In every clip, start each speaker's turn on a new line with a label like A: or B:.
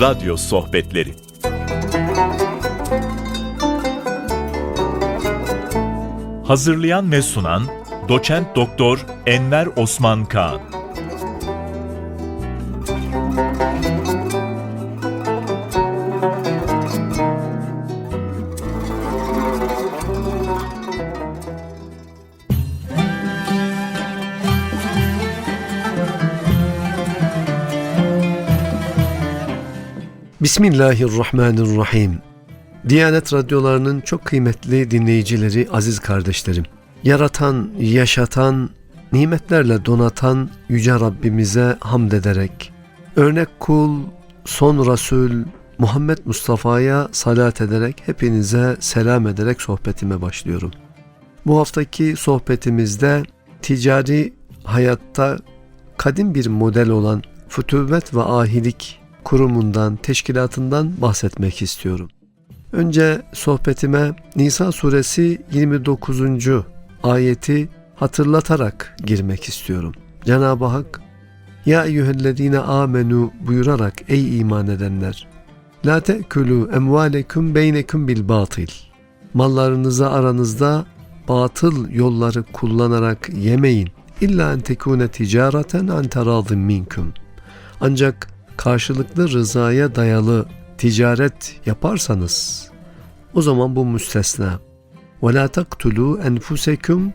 A: Radyo Sohbetleri. Hazırlayan ve sunan Doçent Doktor Enver Osman Kağan
B: Bismillahirrahmanirrahim. Diyanet radyolarının çok kıymetli dinleyicileri, aziz kardeşlerim. Yaratan, yaşatan, nimetlerle donatan Yüce Rabbimize hamd ederek, örnek kul, son Resul, Muhammed Mustafa'ya salat ederek, hepinize selam ederek sohbetime başlıyorum. Bu haftaki sohbetimizde ticari hayatta kadim bir model olan fütüvvet ve ahilik kurumundan, teşkilatından bahsetmek istiyorum. Önce sohbetime Nisa suresi 29. ayeti hatırlatarak girmek istiyorum. Cenab-ı Hak Ya eyyühellezine amenu buyurarak ey iman edenler La te'külü emvaleküm beyneküm bil batil Mallarınızı aranızda batıl yolları kullanarak yemeyin. İlla en tekune ticareten an teradin minküm. Ancak karşılıklı rızaya dayalı ticaret yaparsanız o zaman bu müstesna. وَلَا تَقْتُلُوا enfusekum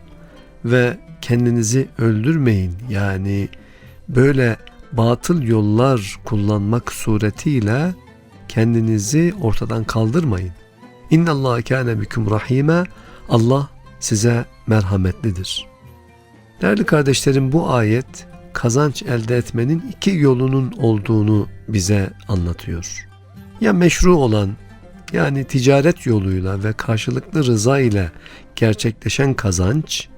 B: ve kendinizi öldürmeyin. Yani böyle batıl yollar kullanmak suretiyle kendinizi ortadan kaldırmayın. İnna Allah kâne bikum rahime. Allah size merhametlidir. Değerli kardeşlerim bu ayet kazanç elde etmenin iki yolunun olduğunu bize anlatıyor. Ya meşru olan yani ticaret yoluyla ve karşılıklı rıza ile gerçekleşen kazanç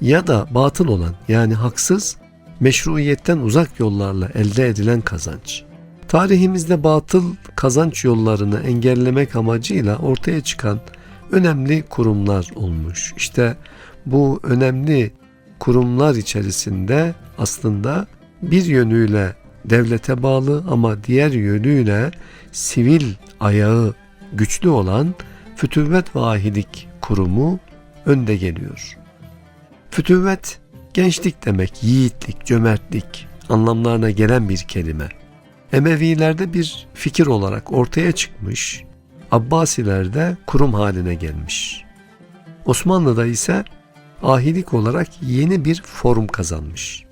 B: ya da batıl olan yani haksız meşruiyetten uzak yollarla elde edilen kazanç. Tarihimizde batıl kazanç yollarını engellemek amacıyla ortaya çıkan önemli kurumlar olmuş. İşte bu önemli kurumlar içerisinde aslında bir yönüyle devlete bağlı ama diğer yönüyle sivil ayağı güçlü olan Fütüvvet Vahidik Kurumu önde geliyor. Fütüvvet gençlik demek, yiğitlik, cömertlik anlamlarına gelen bir kelime. Emevilerde bir fikir olarak ortaya çıkmış, Abbasilerde kurum haline gelmiş. Osmanlı'da ise ahilik olarak yeni bir form kazanmış.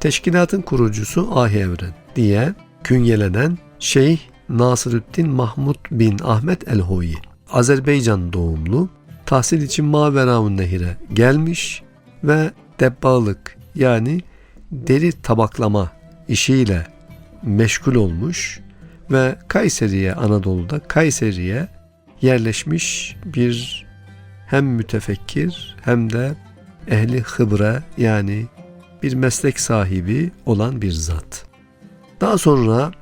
B: Teşkilatın kurucusu Ahi Evren diye künyelenen Şeyh Nasırüddin Mahmud bin Ahmet el-Hoyi. Azerbaycan doğumlu, tahsil için Maveraun Nehir'e gelmiş ve debbalık yani deri tabaklama işiyle meşgul olmuş ve Kayseri'ye Anadolu'da Kayseri'ye yerleşmiş bir hem mütefekkir hem de ehli hıbre yani bir meslek sahibi olan bir zat. Daha sonra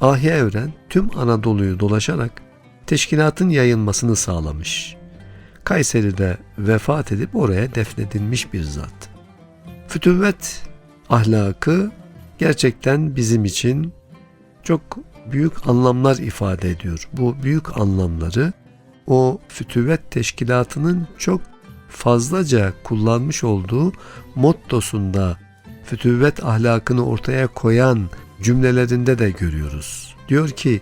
B: Ahi Evren tüm Anadolu'yu dolaşarak teşkilatın yayılmasını sağlamış. Kayseri'de vefat edip oraya defnedilmiş bir zat. Fütüvvet ahlakı gerçekten bizim için çok büyük anlamlar ifade ediyor. Bu büyük anlamları o fütüvvet teşkilatının çok fazlaca kullanmış olduğu mottosunda fütüvvet ahlakını ortaya koyan cümlelerinde de görüyoruz. Diyor ki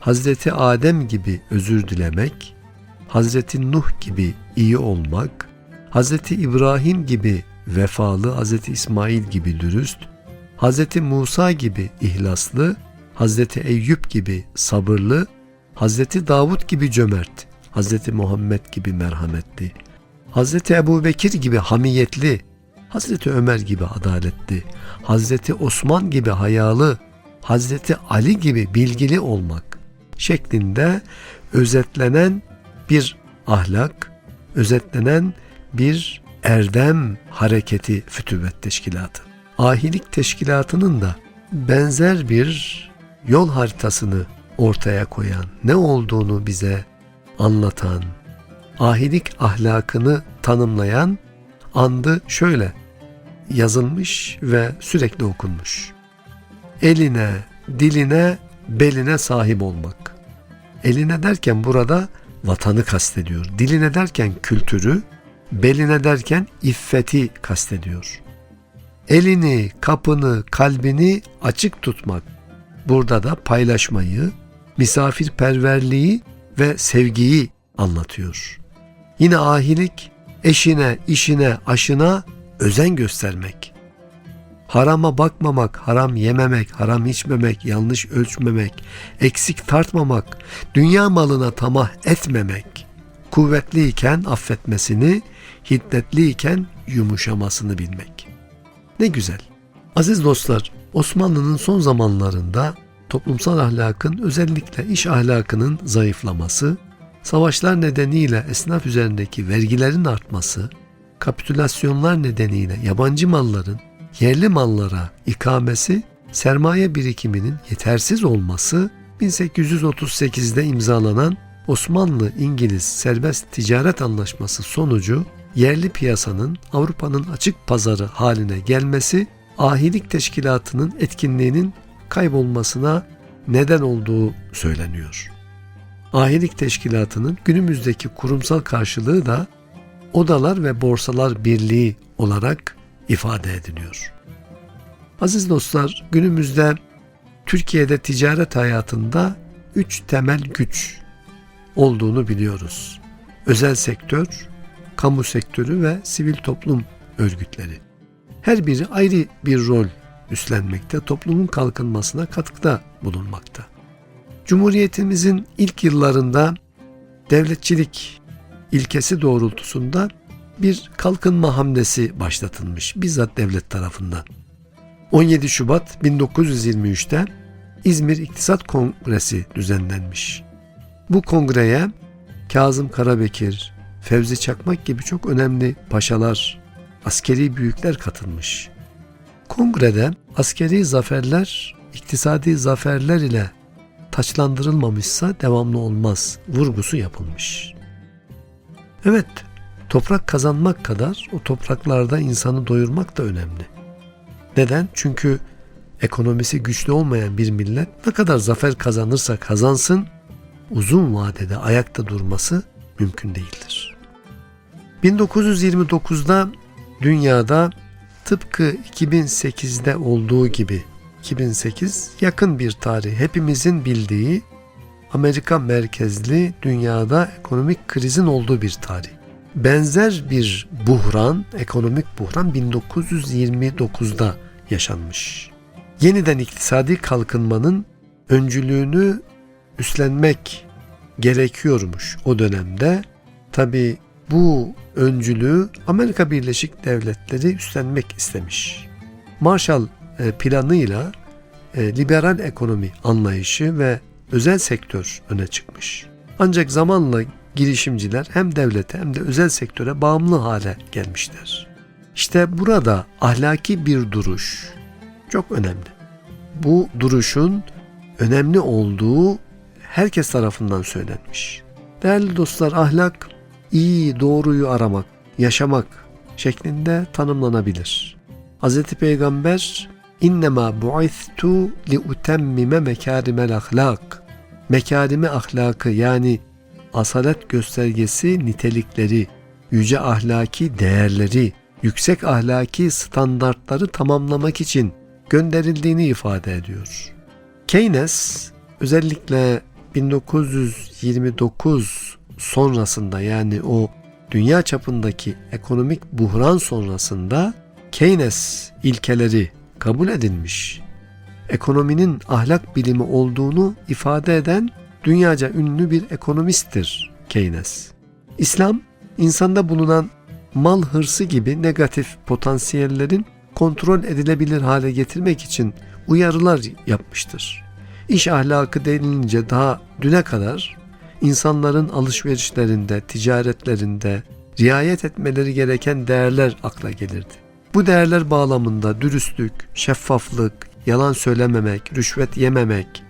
B: Hazreti Adem gibi özür dilemek, Hazreti Nuh gibi iyi olmak, Hazreti İbrahim gibi vefalı, Hazreti İsmail gibi dürüst, Hazreti Musa gibi ihlaslı, Hazreti Eyüp gibi sabırlı, Hazreti Davud gibi cömert, Hazreti Muhammed gibi merhametli, Hazreti Ebu Bekir gibi hamiyetli, Hazreti Ömer gibi adaletli, Hazreti Osman gibi hayalı, Hazreti Ali gibi bilgili olmak şeklinde özetlenen bir ahlak, özetlenen bir erdem hareketi fütüvvet teşkilatı. Ahilik teşkilatının da benzer bir yol haritasını ortaya koyan, ne olduğunu bize anlatan, ahilik ahlakını tanımlayan andı şöyle yazılmış ve sürekli okunmuş. Eline, diline beline sahip olmak. Eline derken burada vatanı kastediyor. Diline derken kültürü, beline derken iffeti kastediyor. Elini, kapını, kalbini açık tutmak. Burada da paylaşmayı, misafirperverliği ve sevgiyi anlatıyor. Yine ahilik eşine, işine, aşına özen göstermek. Harama bakmamak, haram yememek, haram içmemek, yanlış ölçmemek, eksik tartmamak, dünya malına tamah etmemek, kuvvetliyken affetmesini, hiddetliyken yumuşamasını bilmek. Ne güzel. Aziz dostlar, Osmanlı'nın son zamanlarında toplumsal ahlakın özellikle iş ahlakının zayıflaması, savaşlar nedeniyle esnaf üzerindeki vergilerin artması, kapitülasyonlar nedeniyle yabancı malların yerli mallara ikamesi, sermaye birikiminin yetersiz olması 1838'de imzalanan Osmanlı-İngiliz Serbest Ticaret Anlaşması sonucu yerli piyasanın Avrupa'nın açık pazarı haline gelmesi ahilik teşkilatının etkinliğinin kaybolmasına neden olduğu söyleniyor. Ahilik teşkilatının günümüzdeki kurumsal karşılığı da Odalar ve Borsalar Birliği olarak ifade ediliyor. Aziz dostlar, günümüzde Türkiye'de ticaret hayatında üç temel güç olduğunu biliyoruz. Özel sektör, kamu sektörü ve sivil toplum örgütleri. Her biri ayrı bir rol üstlenmekte, toplumun kalkınmasına katkıda bulunmakta. Cumhuriyetimizin ilk yıllarında devletçilik ilkesi doğrultusunda bir kalkınma hamlesi başlatılmış bizzat devlet tarafından. 17 Şubat 1923'te İzmir İktisat Kongresi düzenlenmiş. Bu kongreye Kazım Karabekir, Fevzi Çakmak gibi çok önemli paşalar, askeri büyükler katılmış. Kongrede askeri zaferler iktisadi zaferler ile taçlandırılmamışsa devamlı olmaz vurgusu yapılmış. Evet, toprak kazanmak kadar o topraklarda insanı doyurmak da önemli. Neden? Çünkü ekonomisi güçlü olmayan bir millet ne kadar zafer kazanırsa kazansın uzun vadede ayakta durması mümkün değildir. 1929'da dünyada tıpkı 2008'de olduğu gibi 2008 yakın bir tarih hepimizin bildiği Amerika merkezli dünyada ekonomik krizin olduğu bir tarih. Benzer bir buhran, ekonomik buhran 1929'da yaşanmış. Yeniden iktisadi kalkınmanın öncülüğünü üstlenmek gerekiyormuş o dönemde. Tabi bu öncülüğü Amerika Birleşik Devletleri üstlenmek istemiş. Marshall planıyla e, liberal ekonomi anlayışı ve özel sektör öne çıkmış. Ancak zamanla girişimciler hem devlete hem de özel sektöre bağımlı hale gelmişler. İşte burada ahlaki bir duruş çok önemli. Bu duruşun önemli olduğu herkes tarafından söylenmiş. Değerli dostlar ahlak iyi doğruyu aramak, yaşamak şeklinde tanımlanabilir. Hz. Peygamber İnnemâ bu'ithtu li utemmime mekârimel ahlak. Mekarimi ahlakı yani asalet göstergesi nitelikleri, yüce ahlaki değerleri, yüksek ahlaki standartları tamamlamak için gönderildiğini ifade ediyor. Keynes özellikle 1929 sonrasında yani o dünya çapındaki ekonomik buhran sonrasında Keynes ilkeleri kabul edilmiş. Ekonominin ahlak bilimi olduğunu ifade eden dünyaca ünlü bir ekonomisttir Keynes. İslam, insanda bulunan mal hırsı gibi negatif potansiyellerin kontrol edilebilir hale getirmek için uyarılar yapmıştır. İş ahlakı denilince daha düne kadar insanların alışverişlerinde, ticaretlerinde riayet etmeleri gereken değerler akla gelirdi. Bu değerler bağlamında dürüstlük, şeffaflık, yalan söylememek, rüşvet yememek,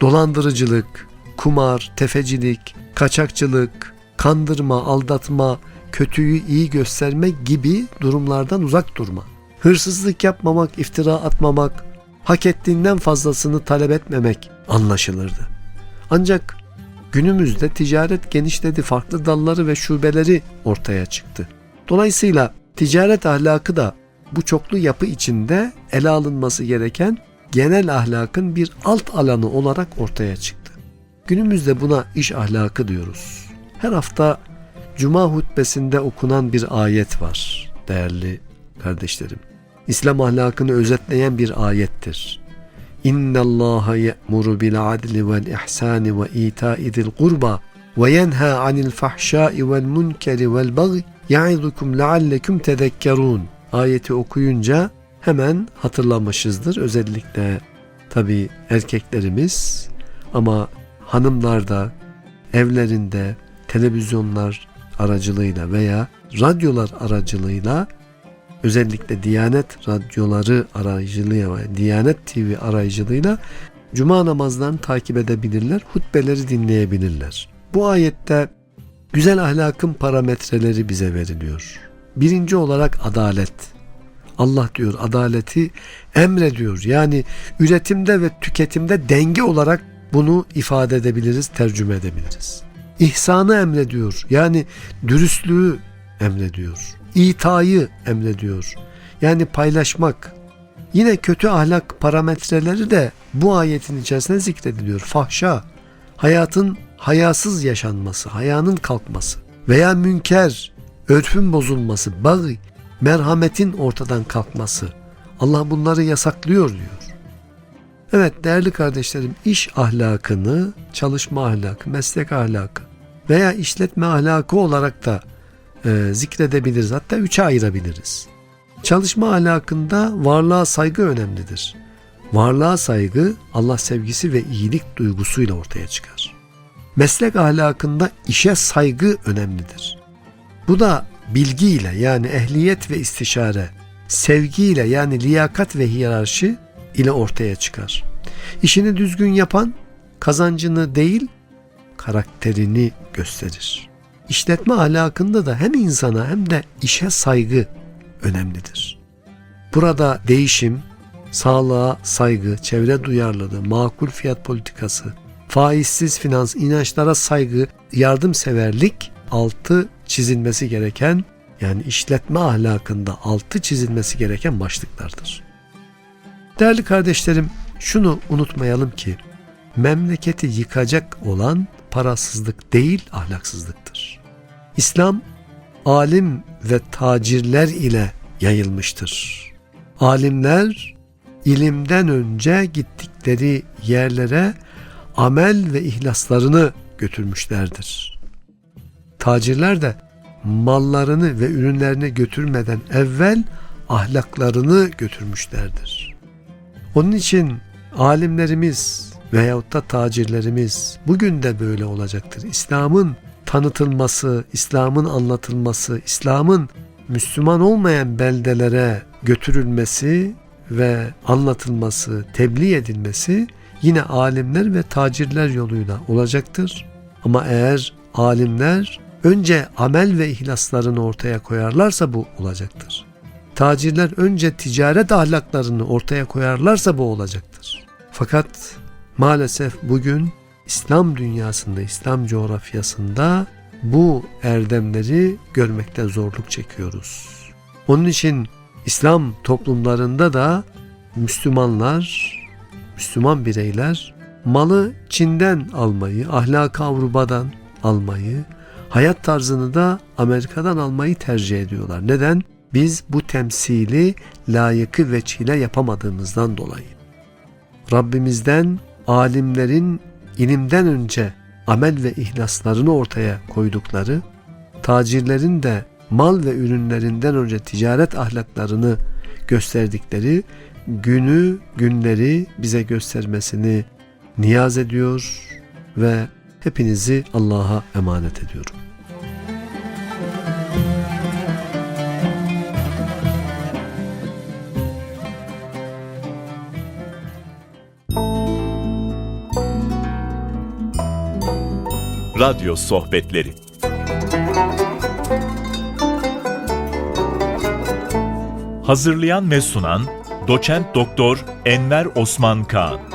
B: dolandırıcılık, kumar, tefecilik, kaçakçılık, kandırma, aldatma, kötüyü iyi gösterme gibi durumlardan uzak durma. Hırsızlık yapmamak, iftira atmamak, hak ettiğinden fazlasını talep etmemek, anlaşılırdı. Ancak günümüzde ticaret genişledi, farklı dalları ve şubeleri ortaya çıktı. Dolayısıyla ticaret ahlakı da bu çoklu yapı içinde ele alınması gereken genel ahlakın bir alt alanı olarak ortaya çıktı. Günümüzde buna iş ahlakı diyoruz. Her hafta Cuma hutbesinde okunan bir ayet var değerli kardeşlerim. İslam ahlakını özetleyen bir ayettir. İnna Allaha ye'muru bil adli vel ihsani ve ita'i zil kurba ve yenha anil fahşai vel munkeri vel baghi ya'idukum leallekum tezekkerun. Ayeti okuyunca hemen hatırlamışızdır. Özellikle tabi erkeklerimiz ama hanımlar da evlerinde televizyonlar aracılığıyla veya radyolar aracılığıyla özellikle Diyanet radyoları aracılığıyla ve Diyanet TV aracılığıyla cuma namazlarını takip edebilirler, hutbeleri dinleyebilirler. Bu ayette güzel ahlakın parametreleri bize veriliyor. Birinci olarak adalet. Allah diyor adaleti emrediyor. Yani üretimde ve tüketimde denge olarak bunu ifade edebiliriz, tercüme edebiliriz. İhsanı emrediyor. Yani dürüstlüğü emrediyor. İtayı emrediyor. Yani paylaşmak. Yine kötü ahlak parametreleri de bu ayetin içerisinde zikrediliyor. Fahşa, hayatın hayasız yaşanması, hayanın kalkması veya münker, örfün bozulması, bağı, merhametin ortadan kalkması. Allah bunları yasaklıyor diyor. Evet değerli kardeşlerim iş ahlakını, çalışma ahlakı, meslek ahlakı veya işletme ahlakı olarak da e, zikredebiliriz. Hatta üçe ayırabiliriz. Çalışma ahlakında varlığa saygı önemlidir. Varlığa saygı Allah sevgisi ve iyilik duygusuyla ortaya çıkar. Meslek ahlakında işe saygı önemlidir. Bu da bilgiyle yani ehliyet ve istişare, sevgiyle yani liyakat ve hiyerarşi ile ortaya çıkar. İşini düzgün yapan kazancını değil karakterini gösterir. İşletme ahlakında da hem insana hem de işe saygı önemlidir. Burada değişim, sağlığa saygı, çevre duyarlılığı, makul fiyat politikası, faizsiz finans, inançlara saygı, yardımseverlik altı çizilmesi gereken yani işletme ahlakında altı çizilmesi gereken başlıklardır. Değerli kardeşlerim şunu unutmayalım ki memleketi yıkacak olan parasızlık değil ahlaksızlıktır. İslam alim ve tacirler ile yayılmıştır. Alimler ilimden önce gittikleri yerlere amel ve ihlaslarını götürmüşlerdir. Tacirler de mallarını ve ürünlerini götürmeden evvel ahlaklarını götürmüşlerdir. Onun için alimlerimiz veyahut da tacirlerimiz bugün de böyle olacaktır. İslam'ın tanıtılması, İslam'ın anlatılması, İslam'ın Müslüman olmayan beldelere götürülmesi ve anlatılması, tebliğ edilmesi yine alimler ve tacirler yoluyla olacaktır. Ama eğer alimler önce amel ve ihlaslarını ortaya koyarlarsa bu olacaktır. Tacirler önce ticaret ahlaklarını ortaya koyarlarsa bu olacaktır. Fakat maalesef bugün İslam dünyasında, İslam coğrafyasında bu erdemleri görmekte zorluk çekiyoruz. Onun için İslam toplumlarında da Müslümanlar, Müslüman bireyler malı Çin'den almayı, ahlakı Avrupa'dan almayı, hayat tarzını da Amerika'dan almayı tercih ediyorlar. Neden? Biz bu temsili layıkı ve çile yapamadığımızdan dolayı. Rabbimizden alimlerin ilimden önce amel ve ihlaslarını ortaya koydukları, tacirlerin de mal ve ürünlerinden önce ticaret ahlaklarını gösterdikleri günü, günleri bize göstermesini niyaz ediyor ve hepinizi Allah'a emanet ediyorum.
A: Radyo Sohbetleri. Hazırlayan ve sunan Doçent Doktor Enver Osman Kaan